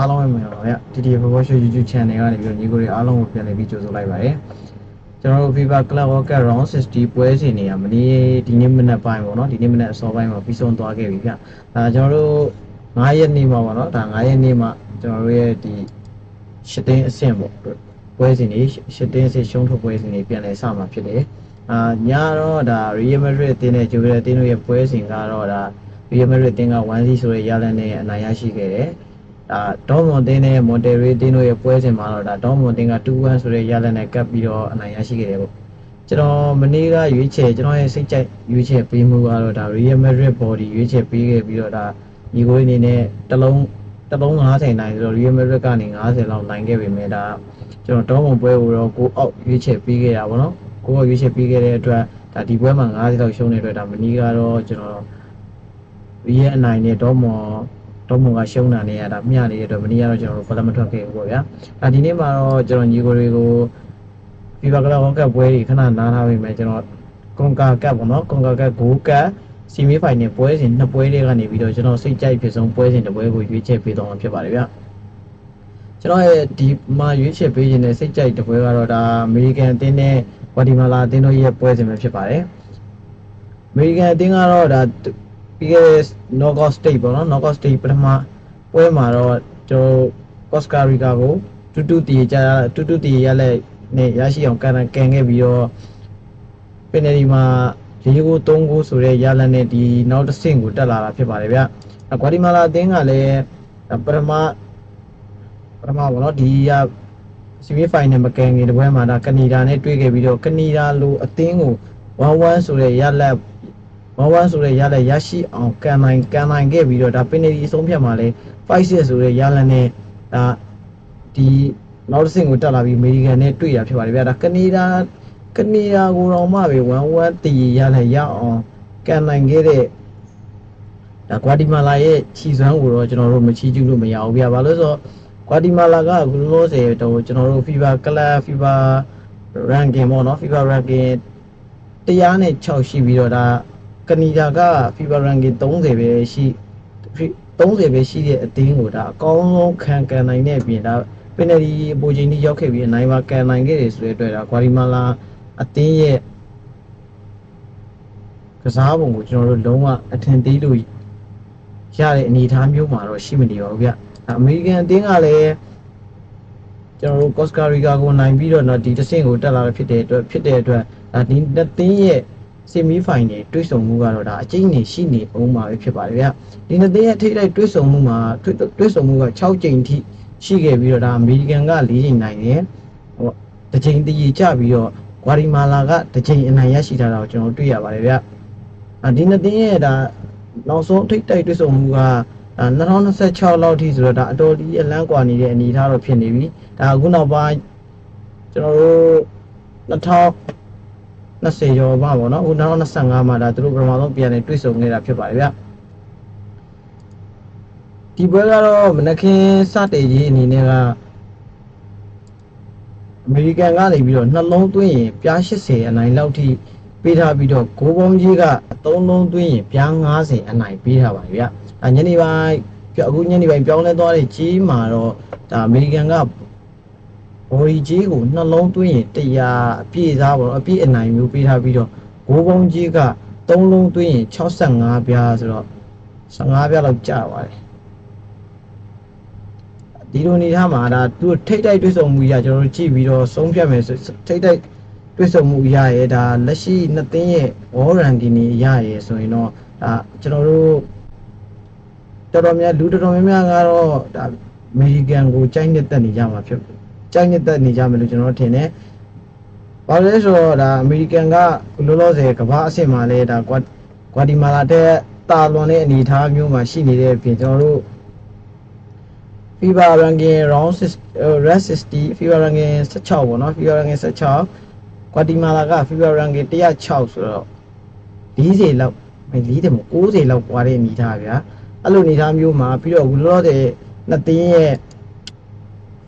အားလုံးပဲမင်္ဂလာပါဗျ။ TT Football Show YouTube Channel ကနေပြီးတော့ညီကိုတွေအားလုံးကိုပြန်လည်ပြီးကြိုဆိုလိုက်ပါတယ်။ကျွန်တော်တို့ FIFA Club World Cup Round 60ပွဲစဉ်တွေကမနေ့ဒီနေ့မနက်ပိုင်းပေါ့နော်ဒီနေ့မနက်အစောပိုင်းမှာပြီးဆုံးသွားခဲ့ပြီဗျ။ဒါကျွန်တော်တို့9ရက်နေ့မှာပေါ့နော်ဒါ9ရက်နေ့မှာကျွန်တော်တို့ရဲ့ဒီရှစ်တင်းအဆင့်ပေါ့ပွဲစဉ်တွေရှစ်တင်းအဆင့်ရှုံးထုတ်ပွဲစဉ်တွေပြန်လည်စမှာဖြစ်တယ်။အာညတော့ဒါ Real Madrid အသင်းနဲ့ဂျိုဗယ်အသင်းတို့ရဲ့ပွဲစဉ်ကတော့ဒါ Real Madrid အသင်းက1-0ဆိုတဲ့ရလဒ်နဲ့အနိုင်ရရှိခဲ့တယ်။ ဒါဒေါမွန်တင်းနဲ့မွန်တယ်ရီတင်းတို့ရဲ့ပွဲစဉ်မှာတော့ဒါဒေါမွန်တင်းက2-1ဆိုတဲ့ရလဒ်နဲ့ကပ်ပြီးတော့အနိုင်ရရှိခဲ့တယ်ပေါ့။ကျွန်တော်မနေ့ကရွေးချယ်ကျွန်တော်ရဲ့စိတ်ကြိုက်ရွေးချယ်ပေးမှုကတော့ဒါ Real Madrid body ရွေးချယ်ပေးခဲ့ပြီးတော့ဒါညီကိုအနေနဲ့တစ်လုံးတစ်လုံး90နိုင်ဆိုတော့ Real Madrid ကနေ90လောက်နိုင်ခဲ့ပေမဲ့ဒါကျွန်တော်ဒေါမွန်ပွဲကိုတော့ကိုအောက်ရွေးချယ်ပေးခဲ့တာပေါ့နော်။ကိုအောက်ရွေးချယ်ပေးခဲ့တဲ့အတွက်ဒါဒီပွဲမှာ90လောက်ရှုံးတဲ့အတွက်ဒါမနေ့ကတော့ကျွန်တော်ရီရဲ့အနိုင်နဲ့ဒေါမွန် ဒေါမွန်ကရှုံးတာနဲ့ရတာမျှနေတဲ့အတွက်မနေ့ကတော့ကျွန်တော်တို့ဘလမထွက်ခဲ့ဘူးပေါ့ဗျာ။အဲဒီနေ့မှာတော့ကျွန်တော်ညီကိုတွေကို FIFA Club World Cup ပွဲကြီးခဏနားထားပြီမယ်ကျွန်တော်ကွန်ကာကပ်ပေါ့နော်ကွန်ကာကပ်ဂိုးကပ်ဆီမီဖိုင်နယ်ပွဲစဉ်နှစ်ပွဲတွေကနေပြီးတော့ကျွန်တော်စိတ်ကြိုက်ဖြစ်ဆုံးပွဲစဉ်တစ်ပွဲကိုရွေးချယ်ပေးတော့မှာဖြစ်ပါတယ်ဗျာ။ကျွန်တော်ရဲ့ဒီမှာရွေးချယ်ပေးခြင်းနဲ့စိတ်ကြိုက်တစ်ပွဲကတော့ဒါအမေရိကန်အသင်းနဲ့ဂွာတီမာလာအသင်းတို့ရဲ့ပွဲစဉ်ပဲဖြစ်ပါတယ်။အမေရိကန်အသင်းကတော့ဒါ ပြီးခဲ့တဲ့ knockout stage ပေါ့နော် knockout stage ပထမပွဲမှာတော့ကျွန်တော် Costa Rica ကိုတူတူတီကြတူတူတီရလက်နဲ့ရရှိအောင်ကန်ကန်ခဲ့ပြီးတော့ penalty မှာ၄ဂိုး၃ဂိုးဆိုတဲ့ရလက်နဲ့ဒီနောက်တစ်ဆင့်ကိုတက်လာတာဖြစ်ပါတယ်ဗျ။ဂွာတီမာလာအသင်းကလည်းပထမပထမပေါ့နော်ဒီရဆီမီဖိုင်နယ်မကန်ခင်တပွဲမှာဒါကနေဒါနဲ့တွေ့ခဲ့ပြီးတော့ကနေဒါလိုအသင်းကို1-1ဆိုတဲ့ရလက် 1 1ဆိုတဲ့ရလက်ရရှိအောင်ကန်နိုင်ကန်နိုင်ခဲ့ပြီးတော့ဒါပင်နယ်ဒီအဆုံးဖြတ်မှာလဲ5-6ဆိုတဲ့ရလက်နဲ့ဒါဒီနောက်တစ်ဆင့်ကိုတက်လာပြီးအမေရိကန်နဲ့တွေ့ရဖြစ်ပါတယ်ဗျာဒါကနေဒါကနေဒါကိုတော့မှပဲ1-1တည်ရလက်ရအောင်ကန်နိုင်ခဲ့တဲ့ဒါဂွာတီမာလာရဲ့ခြီစွမ်းကိုတော့ကျွန်တော်တို့မချီးကျူးလို့မရဘူးဗျာဘာလို့ဆိုတော့ဂွာတီမာလာကအခုလောဆယ်တော့ကျွန်တော်တို့ FIFA Club FIFA ranking ပေါ့နော် FIFA ranking တရားနဲ့6ရှိပြီးတော့ဒါ ကနေဒါက FIFA ranking 30ပဲရှိ30ပဲရှိတဲ့အသင်းကိုဒါအကောင်းဆုံးခံကန်နိုင်တဲ့အပြင်ဒါပင်နယ်ဒီအပူချိန်ကြီးရောက်ခဲ့ပြီးအနိုင်ပါကန်နိုင်ခဲ့တယ်ဆိုတဲ့အတွက်ဒါဂွာဒီမာလာအသင်းရဲ့ကစားပုံကိုကျွန်တော်တို့လုံးဝအထင်သေးလို့ရတဲ့အနေအထားမျိုးမှာတော့ရှိမနေပါဘူးဗျ။အမေရိကန်အသင်းကလည်းကျွန်တော်တို့ကော့စကာရီကာကိုနိုင်ပြီးတော့တော့ဒီတစ်ဆင့်ကိုတက်လာဖြစ်တဲ့အတွက်ဖြစ်တဲ့အတွက်ဒါဒီနှစ်သင်းရဲ့ ဆီမီဖိုင်နယ်တွဲဆုံမှုကတော့ဒါအကျိန်းနေရှိနေအောင်မှာပဲဖြစ်ပါတယ်ဗျဒီနှစ်သင်းရဲ့ထိပ်တိုက်တွဲဆုံမှုမှာတွဲဆုံမှုက6ကြိမ်ထိရှိခဲ့ပြီးတော့ဒါအမေရိကန်က4ကြိမ်နိုင်တယ်ဟိုတစ်ကြိမ်တည်ကြပြီးတော့ဂွာဒီမာလာကတစ်ကြိမ်အနိုင်ရရှိထားတာကိုကျွန်တော်တွေ့ရပါတယ်ဗျအာဒီနှစ်သင်းရဲ့ဒါနောက်ဆုံးထိပ်တိုက်တွဲဆုံမှုကဒါ2026လောက်ထိဆိုတော့ဒါအတော်ကြီးအလန်းကွာနေတဲ့အနေအထားတော့ဖြစ်နေပြီဒါအခုနောက်ပိုင်းကျွန်တော်တို့2000 20ကျော်ပါပေါ့နော်အခု2025မှာဒါသူတို့ပထမဆုံးပြန်နေတွေ့ဆုံနေတာဖြစ်ပါတယ်ဗျဒီပွဲကတော့မနက်ခင်းစတဲ့ရေးအနေနဲ့ကအမေရိကန်ကနေပြီးတော့နှလုံးသွင်းရင်ပြား80အနိုင်လောက်ထိပေးထားပြီးတော့ဂိုးဘုံကြီးက3လုံးသွင်းရင်ပြား90အနိုင်ပေးထားပါတယ်ဗျအညနေပိုင်းအခုညနေပိုင်းပြောင်းလဲသွားတဲ့ကြီးမှာတော့ဒါအမေရိကန်က ဘော်ဒီကြီးကိုနှလုံးသွင်းရင်တရားအပြည့်စားပေါ့နော်အပြည့်အနိုင်မျိုးပေးထားပြီးတော့ဂိုးဘုံကြီးက3လုံးသွင်းရင်65ပြားဆိုတော့15ပြားလောက်ကျပါတယ်ဒီလိုနေထားမှာဒါသူထိတ်တိုက်တွေ့ဆုံမှုရကျွန်တော်တို့ကြည့်ပြီးတော့ဆုံးဖြတ်မယ်ထိတ်တိုက်တွေ့ဆုံမှုရရဲ့ဒါလက်ရှိနှစ်သင်းရဲ့ wall ranking နေရရဲ့ဆိုရင်တော့ဒါကျွန်တော်တို့တော်တော်များလူတော်တော်များများကတော့ဒါအမေရိကန်ကိုကြိုက်နေတက်နေကြမှာဖြစ် ကြိုက်နေတက်နေကြမယ်လို့ကျွန်တော်ထင်တယ်။ဘာလို့လဲဆိုတော့ဒါအမေရိကန်ကလောလောဆယ်ကမ္ဘာအဆင့်မှာလဲဒါကွာဂွာတီမာလာတဲ့တာလွန်တဲ့အနေအထားမျိုးမှာရှိနေတဲ့အပြင်ကျွန်တော်တို့ FIFA ranking round 6 red 60 FIFA ranking 16ပေါ့နော် FIFA ranking 16ဂွာတီမာလာက FIFA ranking 106ဆိုတော့40လောက်မ40မ90လောက်ပွားတဲ့အနေအထားဗျာအဲ့လိုအနေအထားမျိုးမှာပြီးတော့လောလောဆယ်နှစ်သင်းရဲ့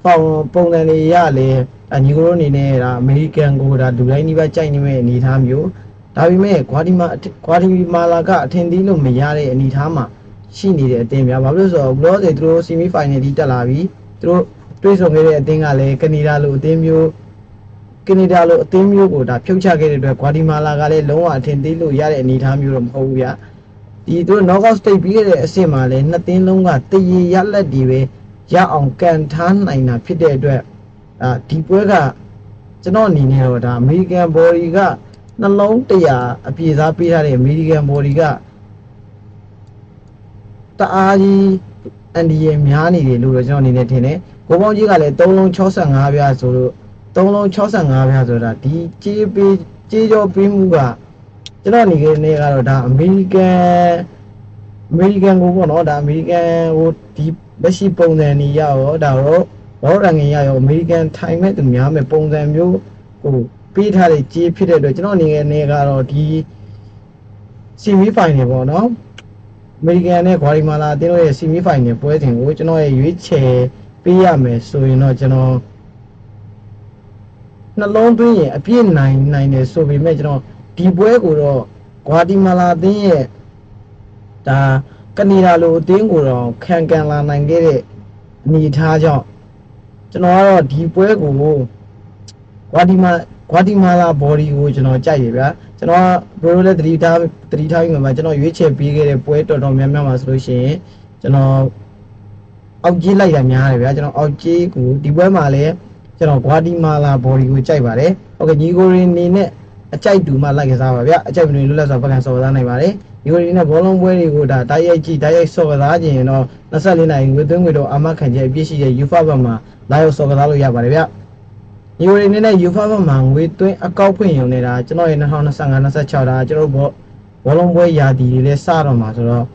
ပုံပုံစံတွေရလဲဒါညီကိုတို့အနေနဲ့ဒါအမေရိကန်ကိုဒါလူတိုင်းဒီဘက်ကြိုက်နေမဲ့အနေအထားမျိုးဒါပေမဲ့ဂွာဒီမာဂွာဒီမာလာကအထင်သေးလို့မရတဲ့အနေအထားမှာရရှိနေတဲ့အသင်းများဘာဖြစ်လို့လဲဆိုတော့ဘလော့တွေသူတို့ semi final ဒီတက်လာပြီသူတို့တွေးဆုံခဲ့တဲ့အသင်းကလည်းကနေဒါလိုအသင်းမျိုးကနေဒါလိုအသင်းမျိုးကိုဒါဖြုတ်ချခဲ့တဲ့အတွက်ဂွာဒီမာလာကလည်းလုံးဝအထင်သေးလို့ရတဲ့အနေအထားမျိုးတော့မဟုတ်ဘူးဗျာဒီသူတို့ knockout stage ပြီးခဲ့တဲ့အဆင့်မှာလည်းနှစ်သင်းလုံးကတရေရလက်တွေပဲ ရအောင်ကန်ထားနိုင်တာဖြစ်တဲ့အတွက်အာဒီပွဲကကျွန်တော်အနေနဲ့တော့ဒါ American body ကနှလုံးတရာအပြေစားပေးထားတဲ့ American body ကတအားကြီးအန်ဒီရများနေတယ်လို့တော့ကျွန်တော်အနေနဲ့ထင်တယ်။ကိုပေါင်းကြီးကလည်း3လုံး65ပြားဆိုလို့3လုံး65ပြားဆိုတာဒီကြေးပေးကြေးကြောပေးမှုကကျွန်တော်အနေနဲ့ကတော့ဒါအမေရိကန်အမေရိကန်ကိုပေါ့နော်ဒါအမေရိကန်ဟိုဒီ လက်ရှိပုံစံနေရရောဒါတော့ဘောရငင်ရရောအမေရိကန်ထိုင်မဲ့သူများမဲ့ပုံစံမျိုးဟိုပေးထားတဲ့ကြေးဖြစ်တဲ့အတွက်ကျွန်တော်အနေနဲ့ကတော့ဒီစီမီဖိုင်နယ်ပေါ့နော်အမေရိကန်နဲ့ဂွာဒီမာလာအသင်းတို့ရဲ့ဆီမီဖိုင်နယ်ပွဲစဉ်ကိုကျွန်တော်ရဲ့ရွေးချယ်ပေးရမယ်ဆိုရင်တော့ကျွန်တော်နှလုံးသွင်းရင်အပြည့်နိုင်နိုင်တယ်ဆိုပေမဲ့ကျွန်တော်ဒီပွဲကိုတော့ဂွာဒီမာလာအသင်းရဲ့ဒါ ကနေဒါလိုအသင်းကိုတော့ခံကန်လာနိုင်ခဲ့တဲ့အနေအထားကြောင့်ကျွန်တော်ကတော့ဒီပွဲကိုဂွာဒီမာဂွာဒီမာလာဘော်ဒီကိုကျွန်တော်ကြိုက်ရဗျာကျွန်တော်ဘရိုလည်းတတိထားတတိထားပြီးမှကျွန်တော်ရွေးချယ်ပေးခဲ့တဲ့ပွဲတော်တော်များများမှာဆိုလို့ရှိရင်ကျွန်တော်အောက်ကြီးလိုက်တာများတယ်ဗျာကျွန်တော်အောက်ကြီးကိုဒီပွဲမှာလည်းကျွန်တော်ဂွာဒီမာလာဘော်ဒီကိုကြိုက်ပါတယ်ဟုတ်ကဲ့ညီကိုရင်းနေနဲ့ အကြိုက်တူမှလိုက်ကစားပါဗျာအကြိုက်မနေလွတ်လပ်စွာပတ်ကန်စော်စားနိုင်ပါတယ်ညီကိုရင်းနဲ့ဘောလုံးပွဲတွေကိုဒါတိုက်ရိုက်ကြည့်တိုက်ရိုက်စော်စားခြင်းရင်တော့24နိုင်ဝေသွင်းငွေတော့အာမခံချက်အပြည့်ရှိတဲ့ UFA ဘက်မှာလာရောက်စော်စားလို့ရပါတယ်ဗျာညိုရင်းနဲ့ UFA ဘက်မှာငွေသွင်းအကောက်ဖွင့်ရုံနေတာကျွန်တော်ရဲ့2025 26ဒါကျွန်တော်ဘောဘောလုံးပွဲရာသီတွေလည်းစတော့မှာဆိုတော့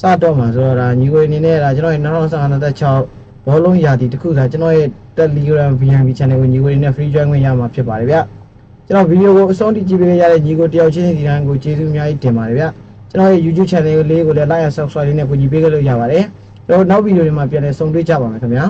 စတော့မှာဆိုတော့ဒါညီကိုအနေနဲ့ဒါကျွန်တော်ရဲ့2025 26ဘောလုံးရာသီတစ်ခုဒါကျွန်တော်ရဲ့ Telegram VNB channel ကိုညီကိုအနေနဲ့ free join ဝင်ရမှာဖြစ်ပါတယ်ဗျ ကျွန်တော်ဗီဒီယိုကိုအဆုံးထိကြည့်ပေးရတဲ့ညီကိုတယောက်ချင်းစီတိုင်းကိုကျေးဇူးအများကြီးတင်ပါတယ်ဗျကျွန်တော်ရဲ့ YouTube channel လေးကိုလည်း like and subscribe လေးနဲ့ကိုညီပေးခဲ့လို့ရပါတယ်ကျွန်တော်နောက်ဗီဒီယိုတွေမှာပြန်လည်ဆုံတွေ့ကြပါမယ်ခင်ဗျာ